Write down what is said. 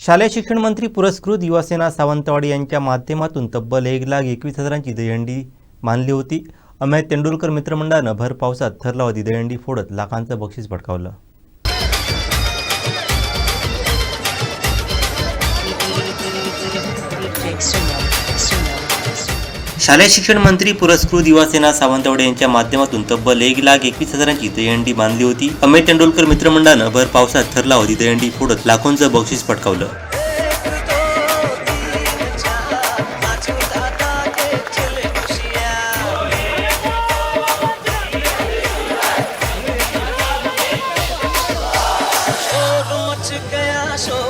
शालेय शिक्षण मंत्री पुरस्कृत युवासेना सावंतवाडी यांच्या माध्यमातून तब्बल एक लाख एकवीस हजारांची दहीहंडी मानली होती. अमेय तेंडुलकर मित्रमंडळानं भर पावसात थरलावती दहीहंडी फोडत लाखांचं बक्षीस भडकावलं. शालेय शिक्षण मंत्री पुरस्कृत युवासेना सावंतवाडे यांच्या माध्यमातून तब्बल एक लाख एकवीस हजारांची दयंडी बांधली होती. अमित तेंडुलकर मित्रमंडळानं भर पावसात ठरला होती दयंडी फोडत. लाखोंचं बक्षीस पटकावलं. शोर